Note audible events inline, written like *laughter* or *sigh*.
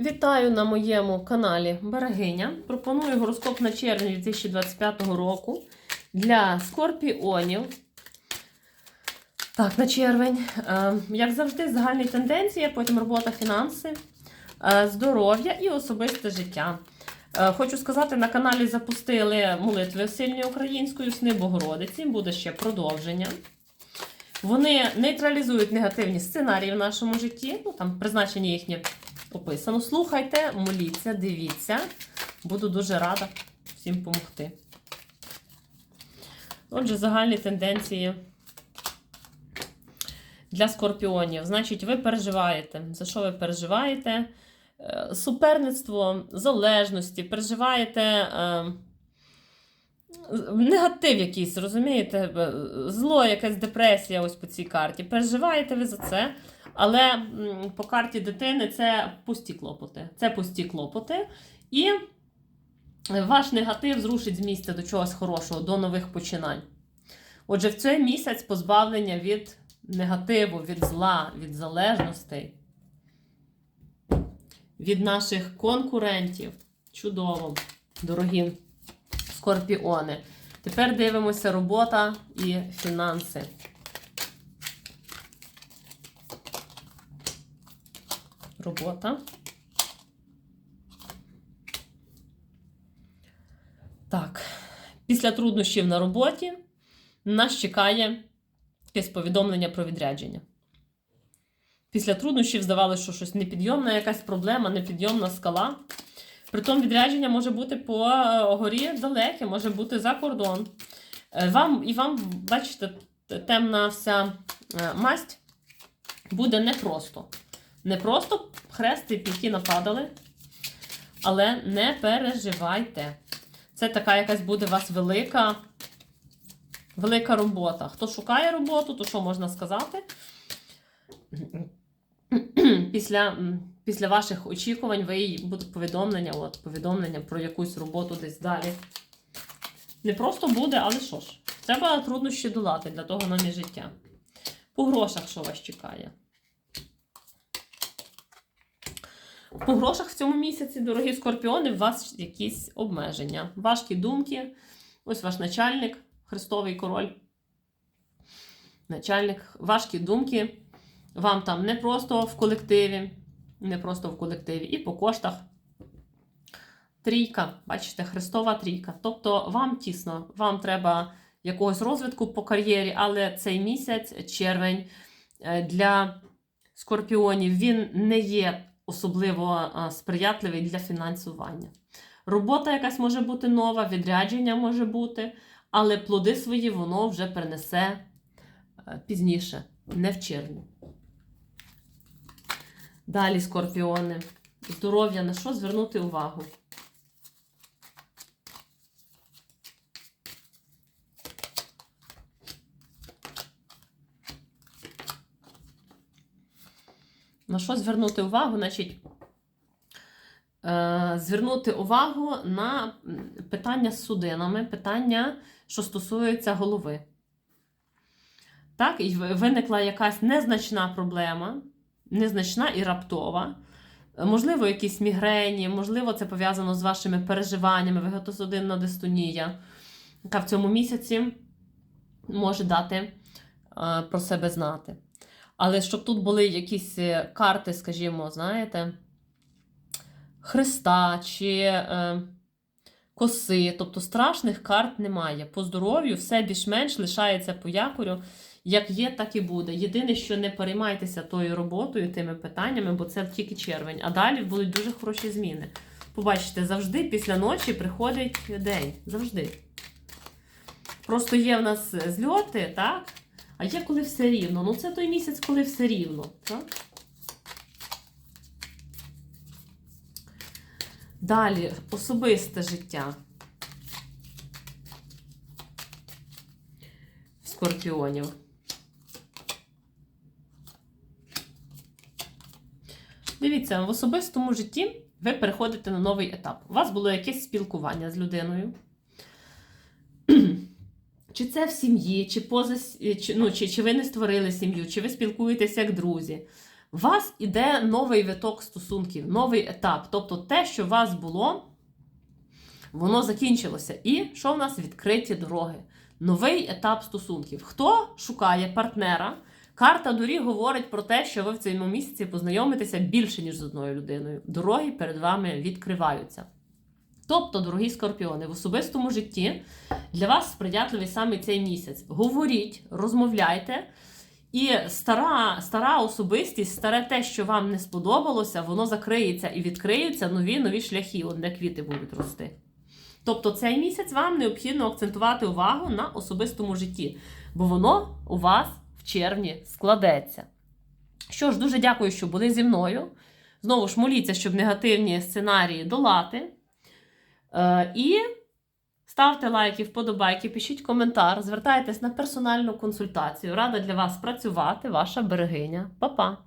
Вітаю на моєму каналі Берегиня. Пропоную гороскоп на червень 2025 року для скорпіонів. Так, на червень. Е, Як завжди, загальні тенденції, потім робота, фінанси, е, здоров'я і особисте життя. Е, Хочу сказати, на каналі запустили молитви сильні українською сни Богородиці. Буде ще продовження. Вони нейтралізують негативні сценарії в нашому житті. Ну, там призначення їхнє описано. Слухайте, моліться, дивіться. Буду дуже рада всім допомогти. Отже, загальні тенденції для скорпіонів. Значить, ви переживаєте. За що ви переживаєте? Е, Суперництво, залежності, переживаєте. е, Негатив якийсь, розумієте? Е, Зло, якась депресія ось по цій карті. Переживаєте ви за це. Але по карті дитини це пусті клопоти. Це пусті клопоти. І ваш негатив зрушить з місця до чогось хорошого, до нових починань. Отже, в цей місяць позбавлення від негативу, від зла, від залежностей, від наших конкурентів. Чудово, дорогі скорпіони. Тепер дивимося робота і фінанси. Робота. Так, після труднощів на роботі нас чекає якесь повідомлення про відрядження. Після труднощів здавалося, що щось непідйомна, якась проблема, непідйомна скала. Притом відрядження може бути по е, горі далеке, може бути за кордон. Е, Вам, і вам, бачите, темна вся е, масть буде непросто. Не просто хрести піки нападали, але не переживайте. Це така якась буде у вас велика, велика робота. Хто шукає роботу, то що можна сказати? *clears throat* Після, після ваших очікувань ви їй будуть повідомлення, от, повідомлення про якусь роботу десь далі. Не просто буде, але що ж, треба труднощі долати, для того нам і життя. По грошах, що вас чекає? По грошах в цьому місяці, дорогі скорпіони, у вас якісь обмеження. Важкі думки. Ось ваш начальник, Христовий король. Начальник, важкі думки. Вам там не просто в колективі, не просто в колективі, і по коштах. Трійка, бачите, Христова трійка. Тобто вам тісно, вам треба якогось розвитку по кар'єрі, але цей місяць, червень, е, для скорпіонів, він не є особливо сприятливий для фінансування. Робота якась може бути нова, відрядження може бути, але плоди свої воно вже принесе е, пізніше, не в червні. Далі, скорпіони. Здоров'я на що звернути увагу? На що звернути увагу? Значить, е, звернути увагу на питання з судинами, питання, що стосується голови. Так, і виникла якась незначна проблема, незначна і раптова. Можливо, якісь мігрені, можливо, це пов'язано з вашими переживаннями, вегетосудинна дистонія, яка в цьому місяці може дати е, про себе знати. Але щоб тут були якісь е, карти, скажімо, знаєте, Христа чи е, коси, тобто страшних карт немає. По здоров'ю все більш-менш лишається по якорю. Як є, так і буде. Єдине, що не переймайтеся тою роботою, тими питаннями, бо це тільки червень. А далі будуть дуже хороші зміни. Побачите, завжди після ночі приходить день. Завжди. Просто є в нас зльоти, так? А є коли все рівно. Ну, це той місяць, коли все рівно. Так? Далі особисте життя. Скорпіонів. Дивіться, в особистому житті ви переходите на новий етап. У вас було якесь спілкування з людиною. Чи це в сім'ї, чи поза чи, ну, чи, чи ви не створили сім'ю, чи ви спілкуєтеся як друзі. у вас іде новий виток стосунків, новий етап. Тобто те, що у вас було, воно закінчилося. І що в нас відкриті дороги? Новий етап стосунків. Хто шукає партнера? Карта доріг говорить про те, що ви в цьому місяці познайомитеся більше, ніж з одною людиною. Дороги перед вами відкриваються. Тобто, дорогі скорпіони, в особистому житті для вас сприятливий саме цей місяць. Говоріть, розмовляйте. І стара, стара особистість, старе те, що вам не сподобалося, воно закриється і відкриються нові нові шляхи, де квіти будуть рости. Тобто цей місяць вам необхідно акцентувати увагу на особистому житті, бо воно у вас в червні складеться. Що ж, дуже дякую, що були зі мною. Знову ж моліться, щоб негативні сценарії долати. Е, і ставте лайки, вподобайки, пишіть коментар, звертайтесь на персональну консультацію. Рада для вас працювати, ваша берегиня. Па-па!